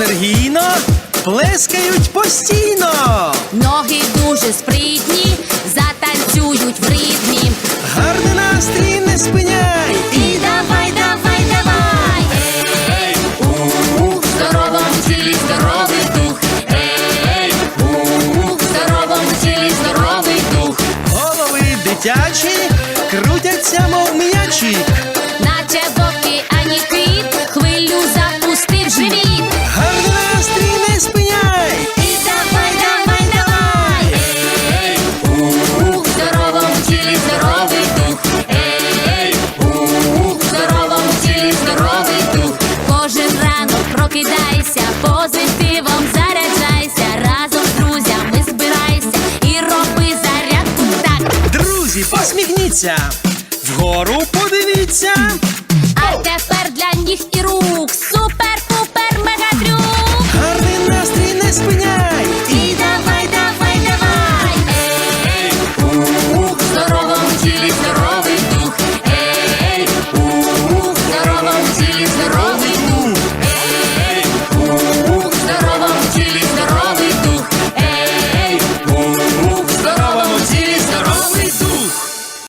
енергійно плескають постійно. Ноги дуже спритні, затанцюють в ритмі. Гарний настрій не спиняй. І давай, давай, давай. Ей, у, в здоровому тілі здоровий дух. Ей, у, в здоровому тілі здоровий дух. Голови дитячі крутяться, мов м'ячі. Наче в рушниця. Вгору подивіться. А тепер для ніг і рук. Супер-пупер мегатрюк. Гарний настрій не спиняй.